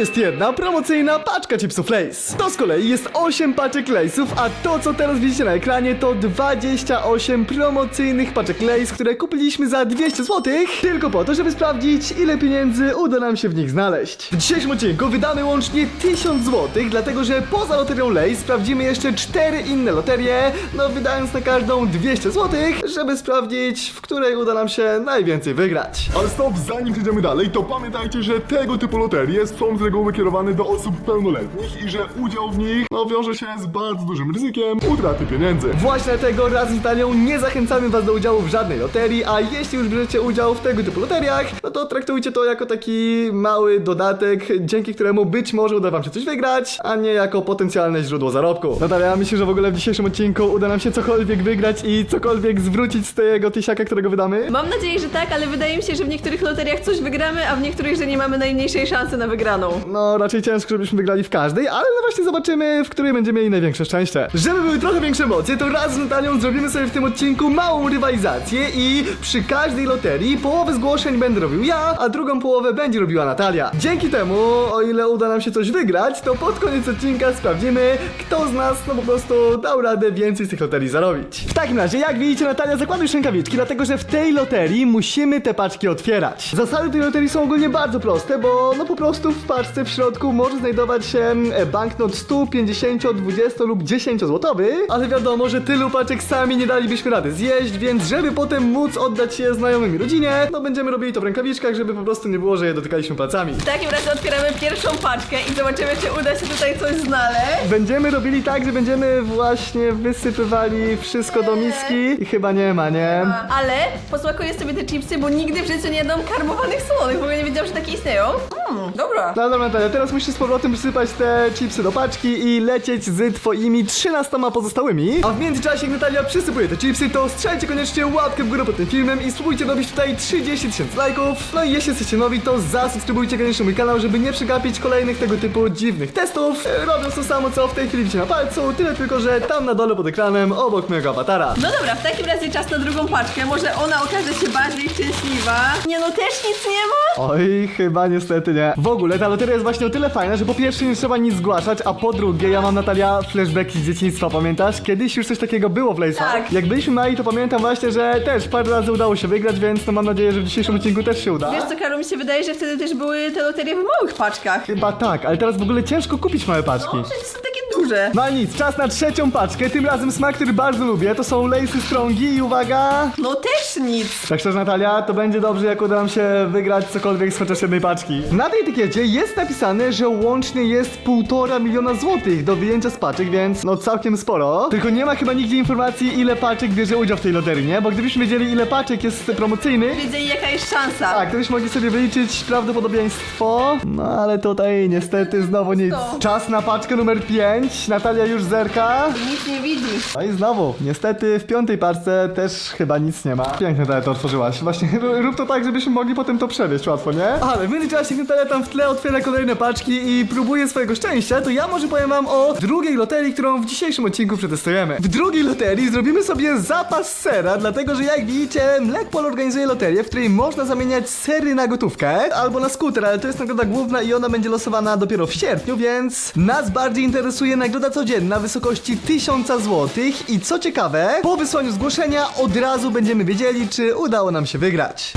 jest jedna promocyjna paczka chipsów Lays. To z kolei jest 8 paczek Laysów, a to co teraz widzicie na ekranie to 28 promocyjnych paczek Lays, które kupiliśmy za 200 zł, tylko po to, żeby sprawdzić ile pieniędzy uda nam się w nich znaleźć. W dzisiejszym odcinku wydamy łącznie 1000 zł, dlatego że poza loterią Lays sprawdzimy jeszcze 4 inne loterie, no wydając na każdą 200 zł, żeby sprawdzić, w której uda nam się najwięcej wygrać. Ale stop, zanim przejdziemy dalej, to pamiętajcie, że tego typu loterie są z reguły kierowane do osób pełnoletnich i że udział w nich no, wiąże się z bardzo dużym ryzykiem utraty pieniędzy. Właśnie dlatego razem z Italią nie zachęcamy was do udziału w żadnej loterii, a jeśli już bierzecie udział w tego typu loteriach, no to traktujcie to jako taki mały dodatek, dzięki któremu być może uda wam się coś wygrać, a nie jako potencjalne źródło zarobku. Natalia, ja myślę, że w ogóle w dzisiejszym odcinku uda nam się cokolwiek wygrać i cokolwiek zwrócić z tego tysiaka, którego wydamy. Mam nadzieję, że tak, ale wydaje mi się, że w niektórych loteriach coś wygramy, a w niektórych, że nie mamy najmniejszej szansy na wygraną. No, raczej ciężko, żebyśmy wygrali w każdej, ale no właśnie zobaczymy, w której będziemy mieli największe szczęście. Żeby były trochę większe emocje, to raz z Natalią zrobimy sobie w tym odcinku małą rywalizację i przy każdej loterii połowę zgłoszeń będę robił ja, a drugą połowę będzie robiła Natalia. Dzięki temu, o ile uda nam się coś wygrać, to pod koniec odcinka sprawdzimy, kto z nas no po prostu dał radę więcej z tych loterii zarobić. W takim razie, jak widzicie, Natalia zakłada już rękawiczki, dlatego że w tej loterii musimy te paczki otwierać. Zasady tej loterii są ogólnie bardzo proste, bo no po prostu w paczce w środku może znajdować się e, banknot 100, 50, 20 lub 10 złotowy, ale wiadomo, że tylu paczek sami nie dalibyśmy rady zjeść, więc żeby potem móc oddać je znajomym i rodzinie, no będziemy robili to w rękawiczkach, żeby po prostu nie było, że je dotykaliśmy palcami. W takim razie otwieramy pierwszą paczkę i zobaczymy, czy uda się tutaj coś znaleźć. Będziemy robili tak, że będziemy właśnie wysypywali wszystko do miski i chyba nie ma, nie? Ale posmakuję sobie te chipsy, bo nigdy w życiu nie jadłam karmowanych słonych. W ogóle nie wiedziałam, że takie istnieją. Mmm, dobra. No dobra, Natalia, teraz musisz z powrotem przysypać te chipsy do paczki i lecieć z twoimi 13 pozostałymi. A w międzyczasie, jak Natalia przysypuje te chipsy, to strzelcie koniecznie łapkę w górę pod tym filmem i spróbujcie dobić tutaj 30 tysięcy lajków. No i jeśli jesteście nowi, to zasubskrybujcie koniecznie mój kanał, żeby nie przegapić kolejnych tego typu dziwnych testów. E, Robiąc to samo, co w tej chwili widzicie na palcu, tyle tylko, że tam na dole pod ekranem, obok mojego awatara. No dobra, w takim razie czas na drugą paczkę. Może ona okaże się bardziej szczęśliwa. Nie no, też nic nie ma? Oj, chyba niestety nie. W ogóle ta loteria jest właśnie o tyle fajna, że po pierwsze nie trzeba nic zgłaszać, a po drugie ja mam Natalia flashbacki z dzieciństwa, pamiętasz? Kiedyś już coś takiego było w Lejsach. Tak. Jak byliśmy mali, to pamiętam właśnie, że też parę razy udało się wygrać, więc no mam nadzieję, że w dzisiejszym odcinku też się uda. Wiesz co, Karol, mi się wydaje, że wtedy też były te loterie w małych paczkach. Chyba tak, ale teraz w ogóle ciężko kupić małe paczki. No, przecież są takie duże. No nic, czas na trzecią paczkę, tym razem smak, który bardzo lubię, to są Lejsy Strongi i uwaga... No też nic. Tak szczerze Natalia, to będzie dobrze jak uda nam się wygrać cokolwiek z chociaż jednej paczki. Na tej etykiecie jest napisane, że łącznie jest półtora miliona złotych do wyjęcia z paczek, więc no całkiem sporo. Tylko nie ma chyba nigdzie informacji ile paczek bierze udział w tej loterii, nie? Bo gdybyśmy wiedzieli ile paczek jest promocyjnych, Wiedzieli jaka jest szansa. tak, to byśmy mogli sobie wyliczyć prawdopodobieństwo. No ale tutaj niestety znowu nic. Czas na paczkę numer 5. Natalia już zerka. Nic nie widzi. No i znowu, niestety w piątej parce też chyba nic nie ma. Pięknie Natalia to otworzyłaś. Właśnie rób to tak, żebyśmy mogli potem to przewieźć łatwo, nie? Ale w międzyczasie jak Natalia tam w tle otwiera kolejne paczki i próbuje swojego szczęścia, to ja może powiem wam o drugiej loterii, którą w dzisiejszym odcinku przetestujemy. W drugiej loterii zrobimy sobie zapas sera, dlatego że jak widzicie, Mlekpol organizuje loterię, w której można zamieniać sery na gotówkę albo na skuter, ale to jest nagroda główna i ona będzie losowana dopiero w sierpniu, więc nas bardziej interesuje nagroda codzienna w wysokości 1000 zł i co ciekawe, po wysłaniu zgłoszenia od razu będziemy wiedzieli, czy udało nam się wygrać.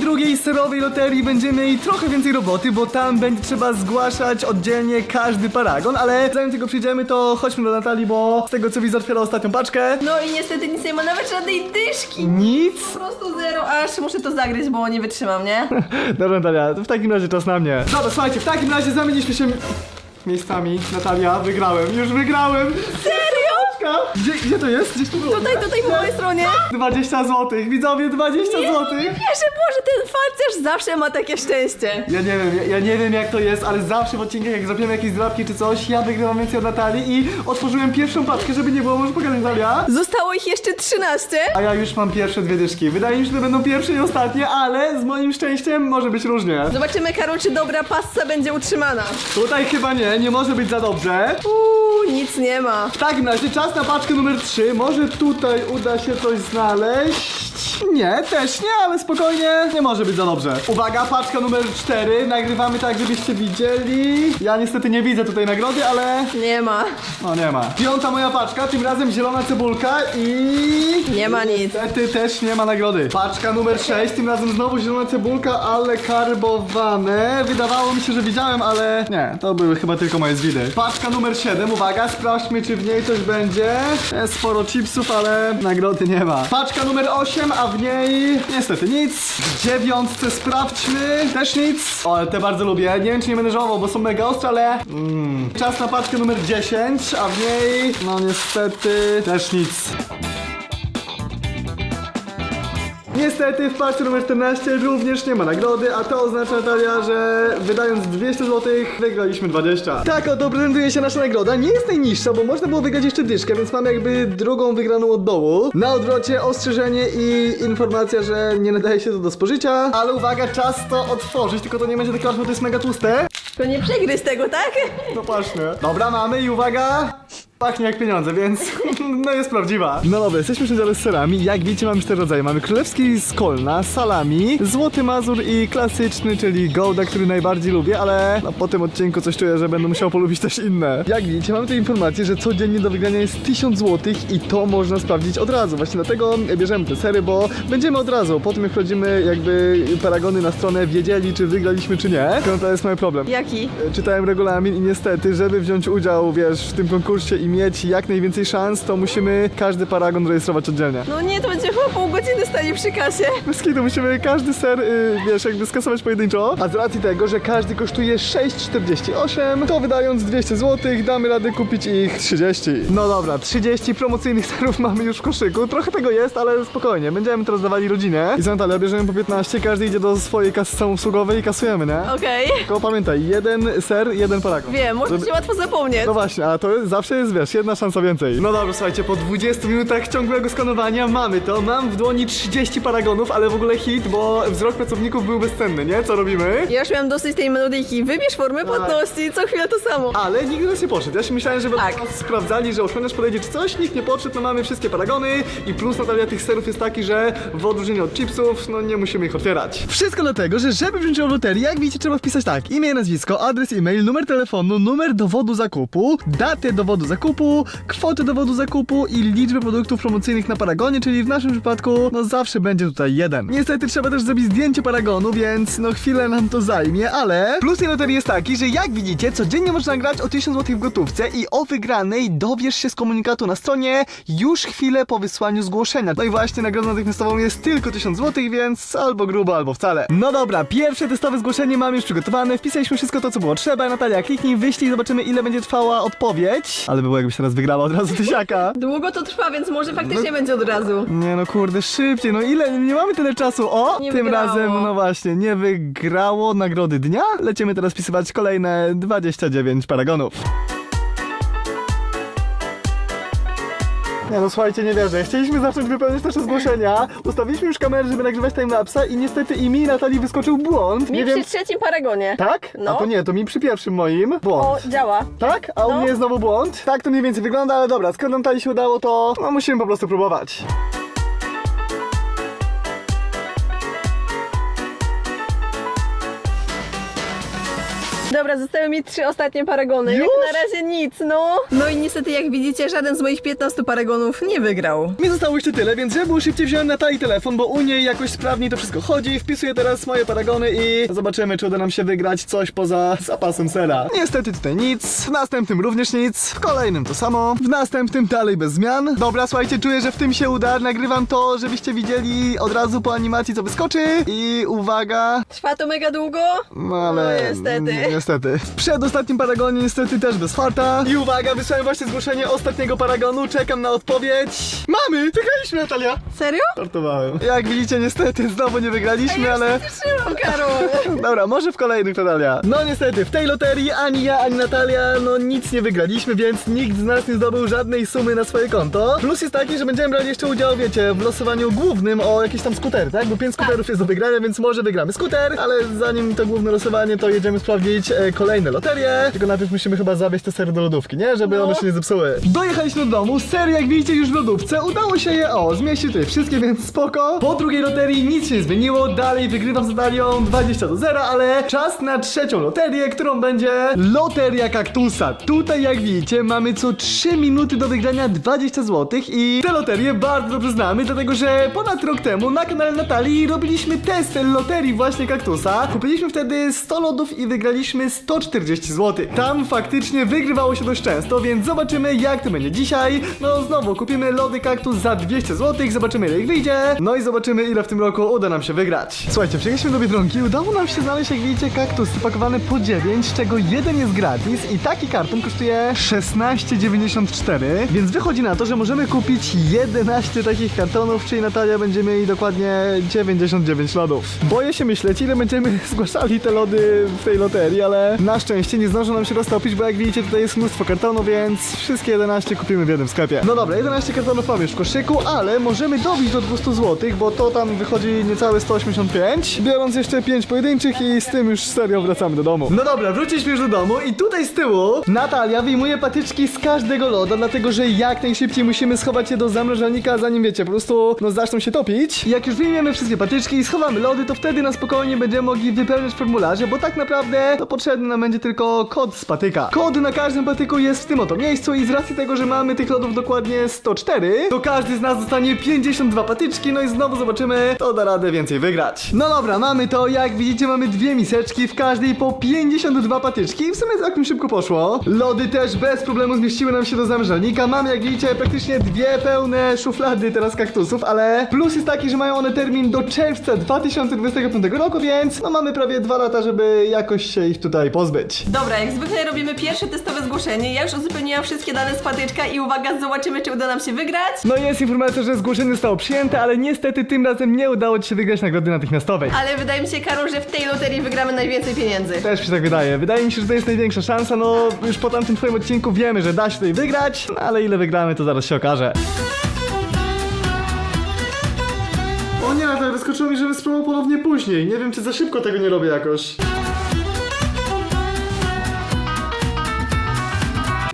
Drugiej serowej loterii będziemy mieli trochę więcej roboty, bo tam będzie trzeba zgłaszać oddzielnie każdy paragon, ale zanim tego przyjdziemy, to chodźmy do Natalii, bo z tego co widzę otwiera ostatnią paczkę. No i niestety nic nie ma, nawet żadnej dyszki. Nic? Po prostu zero, aż muszę to zagryźć, bo nie wytrzymam, nie? Dobra Natalia, to w takim razie czas na mnie. Dobra, słuchajcie, w takim razie zamieniliśmy się miejscami. Natalia, wygrałem, już wygrałem! Serio? Gdzie, gdzie to jest? Gdzieś tu było. Tutaj, tutaj po mojej stronie. 20 zł, widzowie, 20 Nie, zł. nie wierzę, Boże, ten farcerz zawsze ma takie szczęście. Ja nie wiem, ja, ja nie wiem jak to jest, ale zawsze w odcinkach jak zrobimy jakieś zdrabki czy coś, ja wygrywam więcej od Natalii i otworzyłem pierwszą paczkę, żeby nie było, może pokażę Natalia. Zostało ich jeszcze 13. A ja już mam pierwsze dwie dyszki. Wydaje mi się, że to będą pierwsze i ostatnie, ale z moim szczęściem może być różnie. Zobaczymy, Karol, czy dobra passa będzie utrzymana. Tutaj chyba nie, nie może być za dobrze. Uuu, nic nie ma. W takim razie czas na paczkę numer 3. Może tutaj uda się coś znaleźć. Nie, też nie, ale spokojnie, nie może być za dobrze. Uwaga, paczka numer 4, nagrywamy tak, żebyście widzieli. Ja niestety nie widzę tutaj nagrody, ale Nie ma. no nie ma. Piąta moja paczka, tym razem zielona cebulka i... Nie ma nic. Niestety też nie ma nagrody. Paczka numer 6, tym razem znowu zielona cebulka, ale karbowane. Wydawało mi się, że widziałem, ale nie, to były chyba tylko moje zwidy. Paczka numer 7, uwaga, sprawdźmy czy w niej coś będzie. Jest sporo chipsów, ale nagrody nie ma. Paczka numer 8, a w niej niestety nic. W dziewiątce sprawdźmy, też nic. O, ale te bardzo lubię. Nie wiem czy nie będę żałował, bo są mega ostre, ale... Mm. Czas na paczkę numer 10, a w niej... No niestety też nic. Niestety w paczce numer 14 również nie ma nagrody, a to oznacza Natalia, że wydając 200 zł wygraliśmy 20. Tak oto prezentuje się nasza nagroda. Nie jest najniższa, bo można było wygrać jeszcze dyszkę, więc mamy jakby drugą wygraną od dołu. Na odwrocie ostrzeżenie i informacja, że nie nadaje się to do spożycia. Ale uwaga, czas to otworzyć, tylko to nie będzie takie łatwe, bo to jest mega tłuste. To nie przegryz tego, tak? No właśnie. Dobra, mamy i uwaga! Pachnie jak pieniądze, więc no jest prawdziwa. No dobra, jesteśmy wszędzie ale z serami. Jak widzicie mamy cztery rodzaje. Mamy królewski z kolna, salami, złoty mazur i klasyczny, czyli gouda, który najbardziej lubię, ale no, po tym odcinku coś czuję, że będę musiał polubić też inne. Jak widzicie mamy tu informację, że codziennie do wygrania jest 1000 zł i to można sprawdzić od razu. Właśnie dlatego bierzemy te sery, bo będziemy od razu, po tym jak wchodzimy jakby paragony na stronę, wiedzieli czy wygraliśmy czy nie. No to jest mój problem. Jaki? Czytałem regulamin i niestety, żeby wziąć udział, wiesz, w tym konkursie i mieć jak najwięcej szans, to musimy każdy paragon rejestrować oddzielnie. No nie, to będzie chyba pół godziny stanie przy kasie. Bez kitu musimy każdy ser, y, wiesz, jakby skasować pojedynczo, a z racji tego, że każdy kosztuje 6,48, to wydając 200 zł, damy radę kupić ich 30. No dobra, 30 promocyjnych serów mamy już w koszyku, trochę tego jest, ale spokojnie, będziemy teraz dawali rodzinę. I co Natalia, bierzemy po 15, każdy idzie do swojej kasy samoobsługowej i kasujemy, nie? Okej. Tylko pamiętaj, jeden ser, jeden paragon. Wiem, można Żeby- się łatwo zapomnieć. No właśnie, a to jest, zawsze jest, wiesz, jedna szansa więcej. No dobra, słuchajcie, po 20 minutach ciągłego skanowania mamy to. Mam w dłoni 30 paragonów, ale w ogóle hit, bo wzrok pracowników był bezcenny, nie? Co robimy? Ja już miałam dosyć tej melodyjki. Wybierz formę płatności, co chwilę to samo. Ale nikt do nas nie poszedł. Ja się myślałem, że będą Tak. nas sprawdzali, że ochroniarz podejdzie czy coś, nikt nie podszedł, no mamy wszystkie paragony i plus Natalia tych serów jest taki, że w odróżnieniu od chipsów, no nie musimy ich otwierać. Wszystko dlatego, że żeby wziąć udział w loterii, jak widzicie, trzeba wpisać tak, imię, nazwisko, adres e-mail, numer telefonu, numer dowodu zakupu, datę dowodu zakupu, kwotę dowodu zakupu i liczbę produktów promocyjnych na paragonie, czyli w naszym przypadku, no zawsze będzie tutaj jeden. Niestety trzeba też zrobić zdjęcie paragonu, więc no chwilę nam to zajmie, ale plus tej loterii jest taki, że jak widzicie, codziennie można grać o 1000 zł w gotówce i o wygranej dowiesz się z komunikatu na stronie już chwilę po wysłaniu zgłoszenia. No i właśnie nagrodą natychmiastową jest tylko 1000 zł, więc albo grubo, albo wcale. No dobra, pierwsze testowe zgłoszenie mamy już przygotowane, wpisaliśmy wszystko to, co było trzeba. Natalia, kliknij, wyślij, zobaczymy ile będzie trwała odpowiedź. Ale by było jakbyś teraz wygrała od razu tysiaka. Długo to trwa, więc może faktycznie będzie od razu. Nie no kurde, szybciej, no ile, nie mamy tyle czasu, o! Nie tym wygrało. razem, no właśnie, nie wygrało nagrody dnia. Lecimy teraz wpisywać kolejne 29 paragonów. Nie no słuchajcie, nie wierzę. Chcieliśmy zacząć wypełniać nasze zgłoszenia. Ustawiliśmy już kamerę, żeby nagrywać timelapsa i niestety i mi i Natalii wyskoczył błąd. Mi Nie przy wiem. trzecim paragonie. Tak? No. A to nie, to mi przy pierwszym moim. O, Błąd. działa. Tak? A u No. mnie znowu błąd? Tak to mniej więcej wygląda, ale dobra, skoro Natalii się udało, to no musimy po prostu próbować. Dobra, zostały mi trzy ostatnie paragony. Jak Już? na razie nic, no. No i niestety, jak widzicie, żaden z moich 15 paragonów nie wygrał. Mi zostało jeszcze tyle, więc żeby było szybciej wziąłem Natalii telefon, bo u niej jakoś sprawniej to wszystko chodzi. Wpisuję teraz moje paragony i zobaczymy, czy uda nam się wygrać coś poza zapasem sera. Niestety tutaj nic, w następnym również nic, w kolejnym to samo, w następnym dalej bez zmian. Dobra, słuchajcie, czuję, że w tym się uda. Nagrywam to, żebyście widzieli od razu po animacji, co wyskoczy. I uwaga, Trwa to mega długo? no ale... No, niestety. Niestety. W przedostatnim paragonie niestety też bez farta. I uwaga, wysłałem właśnie zgłoszenie ostatniego paragonu, czekam na odpowiedź. Mamy! Wygraliśmy, Natalia! Serio? Startowałem. Jak widzicie, niestety znowu nie wygraliśmy, ja ale... się cieszyłam, Karol. Dobra, może w kolejnych Natalia. No niestety, w tej loterii ani ja, ani Natalia, no nic nie wygraliśmy, więc nikt z nas nie zdobył żadnej sumy na swoje konto. Plus jest taki, że będziemy brali jeszcze udział, wiecie, w losowaniu głównym o jakieś tam skutery, tak? Bo pięć skuterów jest do wygrania, więc może wygramy skuter, ale zanim to główne losowanie, to jedziemy sprawdzić, e, kolejne loterie. Tylko najpierw musimy chyba zawieźć te sery do lodówki, nie? Żeby No. one się nie zepsuły. Dojechaliśmy do domu, sery jak widzicie już w lodówce. Udało się je, o, zmieścić tutaj wszystkie, więc spoko. Po drugiej loterii nic się nie zmieniło, dalej wygrywam z Natalią 20 do 0, ale czas na trzecią loterię, którą będzie Loteria Kaktusa. Tutaj jak widzicie mamy co 3 minuty do wygrania 20 zł i te loterie bardzo dobrze znamy, dlatego że ponad rok temu na kanale Natalii robiliśmy test loterii właśnie Kaktusa. Kupiliśmy wtedy 100 lodów i wygraliśmy 140 zł. Tam faktycznie wygrywało się dość często, więc zobaczymy jak to będzie dzisiaj. No znowu kupimy lody kaktus za 200 zł, zobaczymy ile ich wyjdzie. No i zobaczymy ile w tym roku uda nam się wygrać. Słuchajcie, przyjechaliśmy do Biedronki udało nam się znaleźć jak widzicie kaktusy pakowane po 9, z czego jeden jest gratis i taki karton kosztuje 16,94, więc wychodzi na to, że możemy kupić 11 takich kartonów, czyli Natalia będzie mieli dokładnie 99 lodów. Boję się myśleć, ile będziemy zgłaszali te lody w tej loterii, ale na szczęście nie zdążą nam się roztopić, bo jak widzicie tutaj jest mnóstwo kartonów, więc wszystkie 11 kupimy w jednym sklepie. No dobra, 11 kartonów mamy już w koszyku, ale możemy dobić do 200 zł, bo to tam wychodzi niecałe 185, biorąc jeszcze 5 pojedynczych i z tym już serio wracamy do domu. No dobra, wróciliśmy już do domu i tutaj z tyłu Natalia wyjmuje patyczki z każdego loda, dlatego że jak najszybciej musimy schować je do zamrażalnika, zanim wiecie, po prostu no zaczną się topić. Jak już wyjmiemy wszystkie patyczki i schowamy lody, to wtedy na spokojnie będziemy mogli wypełniać formularze, bo tak naprawdę to potrzebny nam będzie tylko kod z patyka. Kod na każdym patyku jest w tym oto miejscu i z racji tego, że mamy tych lodów dokładnie 104, to każdy z nas dostanie 52 patyczki, no i znowu zobaczymy, to da radę więcej wygrać. No dobra, mamy to, jak widzicie mamy dwie miseczki, w każdej po 52 patyczki w sumie całkiem szybko poszło. Lody też bez problemu zmieściły nam się do zamrażalnika, mamy jak widzicie praktycznie dwie pełne szuflady teraz kaktusów, ale plus jest taki, że mają one termin do czerwca 2025 roku, więc no mamy prawie dwa lata, żeby jakoś się ich tutaj pozbyć. Dobra, jak zwykle robimy pierwsze testowe zgłoszenie. Ja już uzupełniłam wszystkie dane z patyczka i uwaga, zobaczymy, czy uda nam się wygrać. No i jest informacja, że zgłoszenie zostało przyjęte, ale niestety tym razem nie udało Ci się wygrać nagrody natychmiastowej. Ale wydaje mi się, Karol, że w tej loterii wygramy najwięcej pieniędzy. Też mi się tak wydaje. Wydaje mi się, że to jest największa szansa. No, już po tamtym twoim odcinku wiemy, że da się tutaj wygrać, no, ale ile wygramy, to zaraz się okaże. O nie, to wyskoczyło mi, żebym spróbował ponownie później. Nie wiem, czy za szybko tego nie robię jakoś.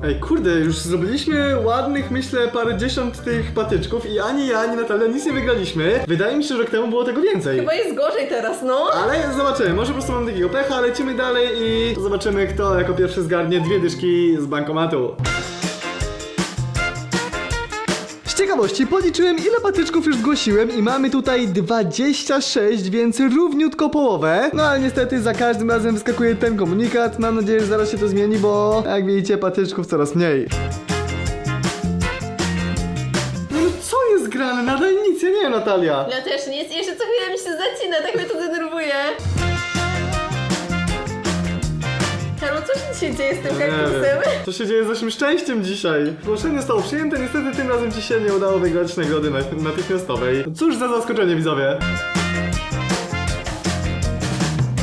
Ej, kurde, już zrobiliśmy ładnych, myślę, parędziesiąt tych patyczków i ani ja, ani Natalia nic nie wygraliśmy. Wydaje mi się, że rok temu było tego więcej. Chyba jest gorzej teraz, no. Ale zobaczymy, może po prostu mam takiego pecha, lecimy dalej i zobaczymy kto jako pierwszy zgarnie dwie dyszki z bankomatu. Ciekawości policzyłem ile patyczków już zgłosiłem i mamy tutaj 26, więc równiutko połowę. No ale niestety za każdym razem wyskakuje ten komunikat. Mam nadzieję, że zaraz się to zmieni, bo jak widzicie patyczków coraz mniej. No co jest grane? Nadal nic, ja nie wiem Natalia. Ja też nic, jeszcze co chwilę mi się zacina, tak mnie to się dzieje z tym kaktusem? Co się dzieje z naszym szczęściem dzisiaj? Zgłoszenie zostało przyjęte, niestety tym razem ci się nie udało wygrać nagrody na- natychmiastowej. Cóż za zaskoczenie widzowie.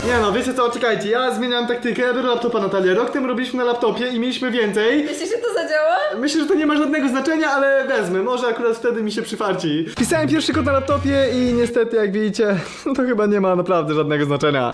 Nie no, wiecie co, czekajcie, ja zmieniam taktykę, ja biorę laptopa Natalia. Rok temu robiliśmy na laptopie i mieliśmy więcej. Myślisz, że to zadziała? Myślę, że to nie ma żadnego znaczenia, ale wezmę. Może akurat wtedy mi się przyfarci. Wpisałem pierwszy kod na laptopie i niestety, jak widzicie, to chyba nie ma naprawdę żadnego znaczenia.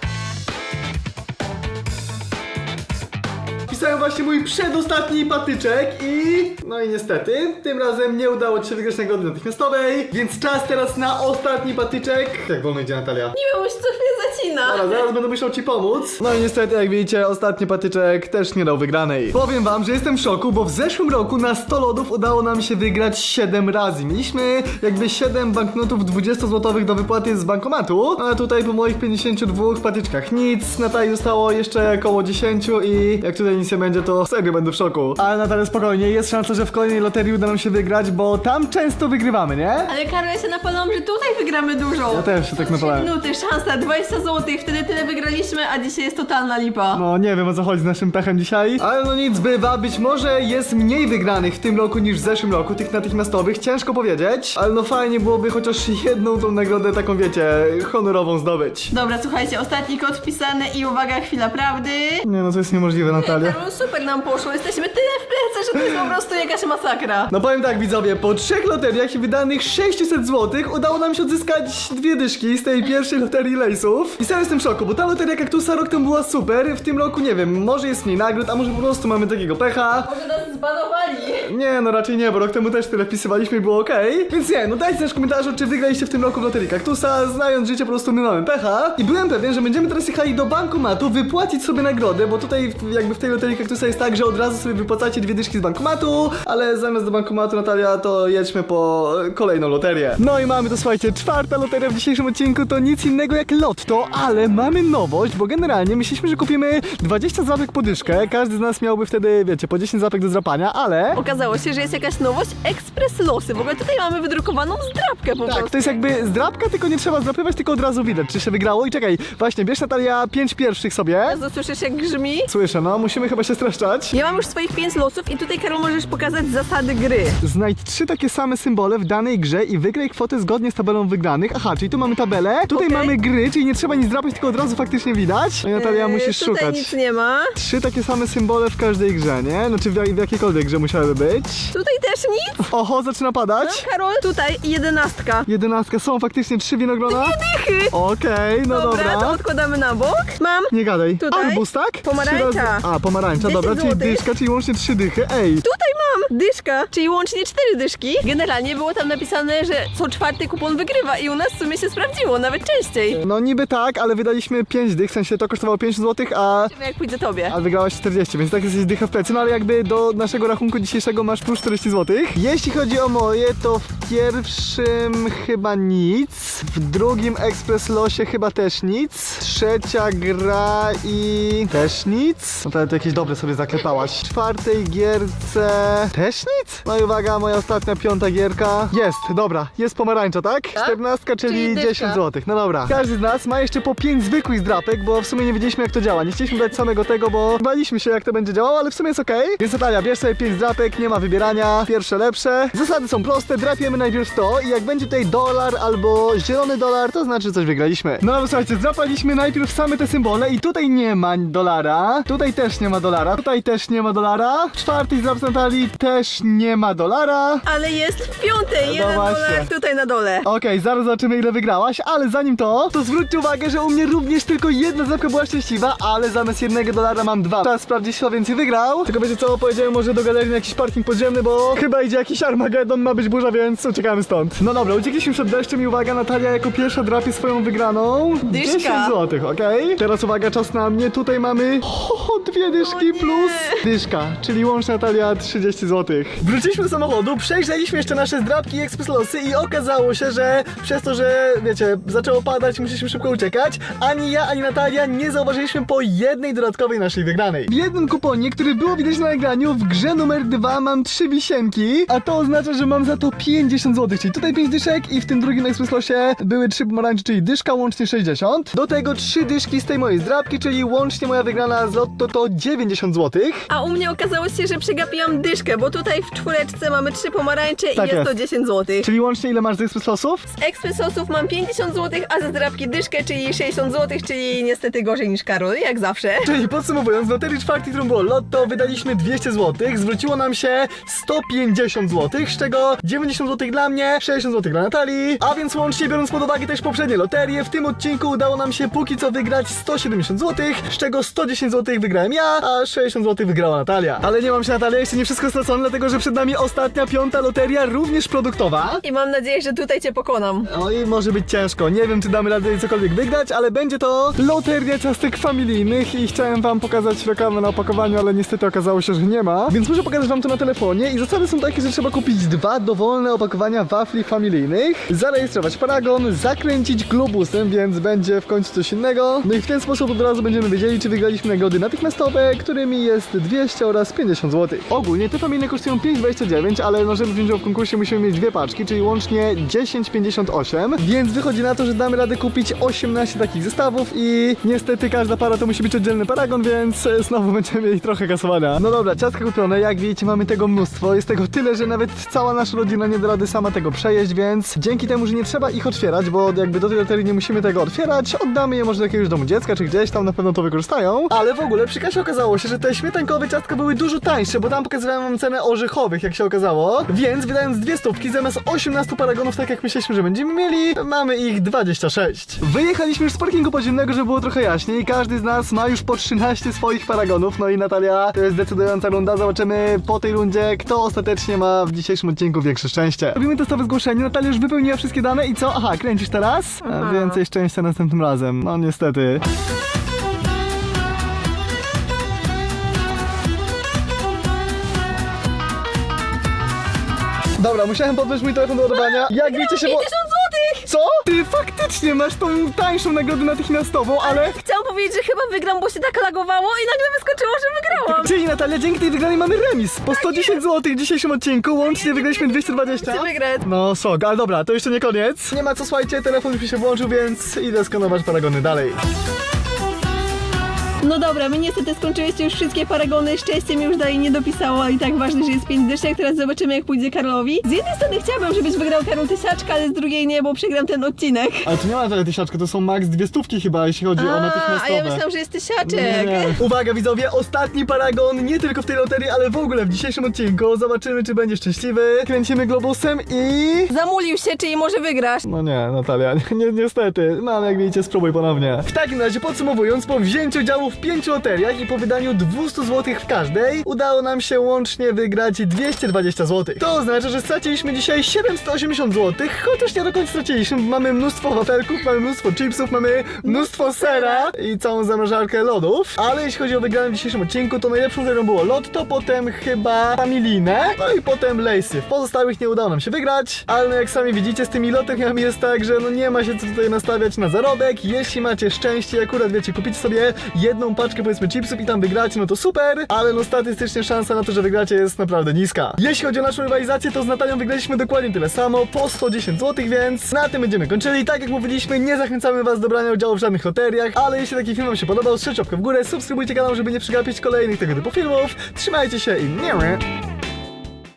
Właśnie mój przedostatni patyczek i... No i niestety, tym razem nie udało ci się wygrać nagrody natychmiastowej, więc czas teraz na ostatni patyczek. Jak wolno idzie Natalia? Nie wiem, bo się co chwilę zacina. Dobra, zaraz będę musiał ci pomóc. No i niestety, jak widzicie, ostatni patyczek też nie dał wygranej. Powiem wam, że jestem w szoku, bo w zeszłym roku na 100 lodów udało nam się wygrać 7 razy. Mieliśmy jakby 7 banknotów 20 złotowych do wypłaty z bankomatu, a tutaj po moich 52 patyczkach nic. Natalii zostało jeszcze około 10 i jak tutaj nic nie będzie, to serio będę w szoku. Ale Natalia, spokojnie, jest szansa, że w kolejnej loterii uda nam się wygrać, bo tam często wygrywamy, nie? Ale Karol, ja się napalałam, że tutaj wygramy dużo. Ja też się tak napalałem. minuty, szansa 20 zł, wtedy tyle wygraliśmy, a dzisiaj jest totalna lipa. No nie wiem o co chodzi z naszym pechem dzisiaj. Ale no nic bywa, być może jest mniej wygranych w tym roku niż w zeszłym roku, tych natychmiastowych, ciężko powiedzieć. Ale no fajnie byłoby chociaż jedną tą nagrodę taką wiecie, honorową zdobyć. Dobra, słuchajcie, ostatni kod wpisany i uwaga, chwila prawdy. Nie no to jest niemożliwe Natalia. Karol, super nam poszło, jesteśmy tyle w plece, że to jest po prostu jakaś masakra. No powiem tak widzowie, po trzech loteriach i wydanych 600 zł udało nam się odzyskać dwie dyszki z tej pierwszej loterii lejsów. I serio jestem w szoku, bo ta loteria kaktusa rok temu była super, w tym roku nie wiem, może jest mniej nagród, a może po prostu mamy takiego pecha. Może nas zbanowali. Nie, no raczej nie, bo rok temu też tyle wpisywaliśmy i było okej. Więc nie, no dajcie też w komentarzu, czy wygraliście w tym roku w loterii kaktusa, znając życie po prostu my mamy pecha. I byłem pewien, że będziemy teraz jechali do bankomatu wypłacić sobie nagrodę, bo tutaj w- jakby w tej loterii kaktusa jest tak, że od razu sobie wypłacacie dwie dyszki z bankomatu, ale zamiast do bankomatu Natalia, to jedźmy po kolejną loterię. No i mamy to, słuchajcie, czwarta loteria w dzisiejszym odcinku to nic innego jak lotto, ale mamy nowość, bo generalnie myśleliśmy, że kupimy 20 złapek po dyszkę, każdy z nas miałby wtedy, wiecie, po 10 złapek do zdrapania, ale... Okazało się, że jest jakaś nowość Express Losy. W ogóle tutaj mamy wydrukowaną zdrabkę po Tak, prostu. to jest jakby zdrabka, tylko nie trzeba zdrapywać, tylko od razu widać, czy się wygrało. I czekaj, właśnie, bierz Natalia pięć pierwszych sobie. Jezu, Słyszysz jak grzmi? Słyszę, no, musimy chyba się streszczać. Ja mam już swoich pięć losów i tutaj, Karol, możesz pokazać zasady gry. Znajdź trzy takie same symbole w danej grze i wygraj kwotę zgodnie z tabelą wygranych. Aha, czyli tu mamy tabelę, tutaj Okej. mamy gry, czyli nie trzeba nic zdrapać, tylko od razu faktycznie widać. No i Natalia, Eee, musisz tutaj szukać. nic nie ma. Trzy takie same symbole w każdej grze, nie? Znaczy w, w jakiejkolwiek grze musiałyby być. Tutaj też nic. Oho, zaczyna padać. Karol, tutaj jedenastka. Jedenastka, są faktycznie trzy winogrona? Dychy. Okej, no dobra, to odkładamy na bok. Mam. Nie gadaj. Tutaj? Arbuz, tak? Pomarańcza. Trzy razy- A, pomarańcza, 10 dobra, czyli złotych. dyszka, czyli łącznie trzy dychy. Ej, Tutaj mam dyszka, czyli łącznie cztery dyszki. Generalnie było tam napisane, że co czwarty kupon wygrywa i u nas w sumie się sprawdziło, nawet częściej. no niby tak, ale wydaliśmy 5 dych, w sensie to kosztowało 5 zł, a, Zobaczymy, Jak pójdzie tobie. a wygrałaś 40, więc tak jesteś dycha w plecy, no ale jakby do naszego rachunku dzisiejszego masz plus 40 zł. Jeśli chodzi o moje, to w pierwszym chyba nic, w drugim Express Losie chyba też nic, trzecia gra i też nic. No to, to jakieś dobre sobie zaklepałaś. W czwartej gierce też nic? No i uwaga, moja ostatnia piąta gierka. Jest, dobra, jest pomarańcza, tak? 14, czyli, Czyli dyszka. 10 zł. No dobra. Każdy z nas ma jeszcze po 5 zwykłych zdrapek, bo w sumie nie wiedzieliśmy jak to działa. Nie chcieliśmy dać samego tego, bo baliśmy się jak to będzie działało, ale w sumie jest okej. Więc Natalia, bierz sobie 5 zdrapek, nie ma wybierania. Pierwsze lepsze. Zasady są proste, drapiemy najpierw to i jak będzie tutaj dolar albo zielony dolar, to znaczy coś wygraliśmy. No ale słuchajcie, zdrapaliśmy najpierw same te symbole i tutaj nie ma dolara, tutaj też nie ma dolara, tutaj też nie ma dolara. Czwarty zdrap z Natalii też nie ma dolara. Ale jest w piątej, jeden No właśnie. dolar tutaj na dole. Okej, zaraz zobaczymy ile wygrałaś, ale zanim to, to zwróćcie uwagę, że u mnie również tylko jedna zlepka była szczęśliwa, ale zamiast jednego dolara mam dwa. Teraz sprawdzić kto więcej wygrał. Tylko wiecie co, powiedziałem może do galerii na jakiś parking podziemny, bo chyba idzie jakiś Armagedon, ma być burza, więc uciekamy stąd. No dobra, uciekliśmy przed deszczem i uwaga, Natalia jako pierwsza drapie swoją wygraną. Dyszka. 10 złotych, okej? Teraz uwaga, czas na mnie, tutaj mamy o, dwie dyszki plus dyszka, czyli łącznie Natalia 30 złotych. Wróciliśmy do samochodu, przejrzeliśmy jeszcze nasze zdrapki i ekspres losy i okazało się, że przez to, że wiecie, zaczęło padać, musieliśmy szybko uciekać, ani ja, ani Natalia nie zauważyliśmy po jednej dodatkowej naszej wygranej. W jednym kuponie, który było widać na nagraniu, w grze numer dwa mam trzy wisienki, a to oznacza, że mam za to 50 zł, czyli tutaj 5 dyszek i w tym drugim ekspres losie były trzy pomarańcze, czyli dyszka, łącznie 60. Do tego trzy dyszki z tej mojej zdrapki, czyli łącznie moja wygrana z lotto to 90 zł. A u mnie okazało się, że przegapiłam dyszkę, bo tutaj w czwóreczce mamy trzy pomarańcze Tak i jest, jest. to 10 zł. Czyli łącznie ile masz z ekspres losów? Z ekspresosów mam 50 zł, a za zdrabki dyszkę, czyli 60 zł, czyli niestety gorzej niż Karol, jak zawsze. Czyli podsumowując, w loterii czwartej, którą było lotto, wydaliśmy 200 zł, zwróciło nam się 150 zł, z czego 90 zł dla mnie, 60 zł dla Natalii, a więc łącznie biorąc pod uwagę też poprzednie loterie, w tym odcinku udało nam się póki co wygrać 170 zł, z czego 110 zł wygrałem ja, a 60 zł wygrała Natalia. Ale nie mam się Natalia, jeszcze nie wszystko stracone, dlatego że przed nami ostatnia, piąta loteria, również produktowa. I mam nadzieję, że tutaj cię pokonam. No i może być ciężko. Nie wiem, czy damy radę cokolwiek wygrać, ale będzie to loteria ciastek familijnych i chciałem wam pokazać reklamę na opakowaniu, ale niestety okazało się, że nie ma. Więc muszę pokazać wam to na telefonie i zasady są takie, że trzeba kupić dwa dowolne opakowania wafli familijnych, zarejestrować paragon, zakręcić globusem, więc będzie w końcu coś innego. No i w ten sposób od razu będziemy wiedzieli, czy wygraliśmy nagrody natychmiastowe, którymi jest 200 oraz 50 zł. Ogólnie te familijne kosztują 5,29, ale no żeby wziąć w konkursie musimy mieć dwie paczki, czyli łącznie 10,58, więc wychodzi na to, że damy radę kupić 18 takich zestawów i niestety każda para to musi być oddzielny paragon, więc znowu będziemy mieli trochę kasowania. No dobra, ciastka kupione, jak widzicie mamy tego mnóstwo, jest tego tyle, że nawet cała nasza rodzina nie da rady sama tego przejeść, więc dzięki temu, że nie trzeba ich otwierać, bo jakby do tej loterii nie musimy tego otwierać, oddamy je może do jakiegoś domu dziecka, czy gdzieś tam na pewno to wykorzystają, ale w ogóle przy kasie okazało się, że te śmietankowe ciastka były dużo tańsze, bo tam pokazywałem wam cenę orzechowych, jak się okazało, więc wydając dwie stówki zamiast 18 paragonów, tak jak myśleliśmy, że będziemy mieli, mamy ich 26. Wyjechali wygraliśmy już z parkingu podziemnego, żeby było trochę jaśniej. Każdy z nas ma już po 13 swoich paragonów. No i Natalia, to jest decydująca runda. Zobaczymy po tej rundzie, kto ostatecznie ma w dzisiejszym odcinku większe szczęście. Robimy testowe zgłoszenie. Natalia już wypełniła wszystkie dane i co? Aha, kręcisz teraz? A Aha. więcej szczęścia następnym razem. No niestety. Dobra, musiałem podnieść mój telefon do ładowania. Jak wiecie się... 50 Bo... złotych! Co? Ty faktycznie masz tą tańszą nagrodę natychmiastową, ale... powiedzieć, że chyba wygram, bo się tak lagowało i nagle wyskoczyło, że wygrałam. Czyli Natalia, dzięki tej wygranej mamy remis. Po 110 zł w dzisiejszym odcinku, łącznie wygraliśmy 220. Chcę wygrać. No sok, ale dobra, to jeszcze nie koniec. Nie ma co, słuchajcie, telefon już mi się włączył, więc idę skanować paragony dalej. No dobra, my niestety skończyliście już wszystkie paragony, szczęście mi już dalej nie dopisało, a i tak ważne, że jest 5 dyszek, teraz zobaczymy jak pójdzie Karolowi. Z jednej strony chciałabym, żebyś wygrał Karol tysiaczka, ale z drugiej nie, bo przegram ten odcinek. Ale to nie ma tyle tysiaczka, to są max dwie stówki chyba, jeśli chodzi o natychmiastowe. a ja myślałam, że jest tysiaczek. Nie. Uwaga widzowie, ostatni paragon, nie tylko w tej loterii, ale w ogóle w dzisiejszym odcinku. Zobaczymy, czy będzie szczęśliwy. Kręcimy globusem i... Zamulił się, czyli może wygrasz. No nie, Natalia, ni niestety. Mam, jak widzicie, spróbuj ponownie. W takim razie, podsumowując, po wzięciu w pięciu loteriach i po wydaniu 200 zł w każdej, udało nam się łącznie wygrać 220 zł. To oznacza, że straciliśmy dzisiaj 780 zł, chociaż nie do końca straciliśmy. Mamy mnóstwo wafelków, mamy mnóstwo chipsów, mamy mnóstwo sera i całą zamrażarkę lodów. Ale jeśli chodzi o wygraną w dzisiejszym odcinku, to najlepszą serią było lotto, potem chyba familinę, no i potem lejsy. Pozostałych nie udało nam się wygrać, ale no jak sami widzicie, z tymi loteniami jest tak, że no nie ma się co tutaj nastawiać na zarobek. Jeśli macie szczęście akurat wiecie, kupić sobie jedną paczkę powiedzmy chipsów i tam wygracie, no to super, ale no statystycznie szansa na to, że wygracie jest naprawdę niska. Jeśli chodzi o naszą rywalizację, to z Natalią wygraliśmy dokładnie tyle samo, po 110 zł, więc na tym będziemy kończyli. Tak jak mówiliśmy, nie zachęcamy was do brania udziału w żadnych loteriach, ale jeśli taki film wam się podobał, strzelcie w górę, subskrybujcie kanał, żeby nie przegapić kolejnych tego typu filmów. Trzymajcie się i nie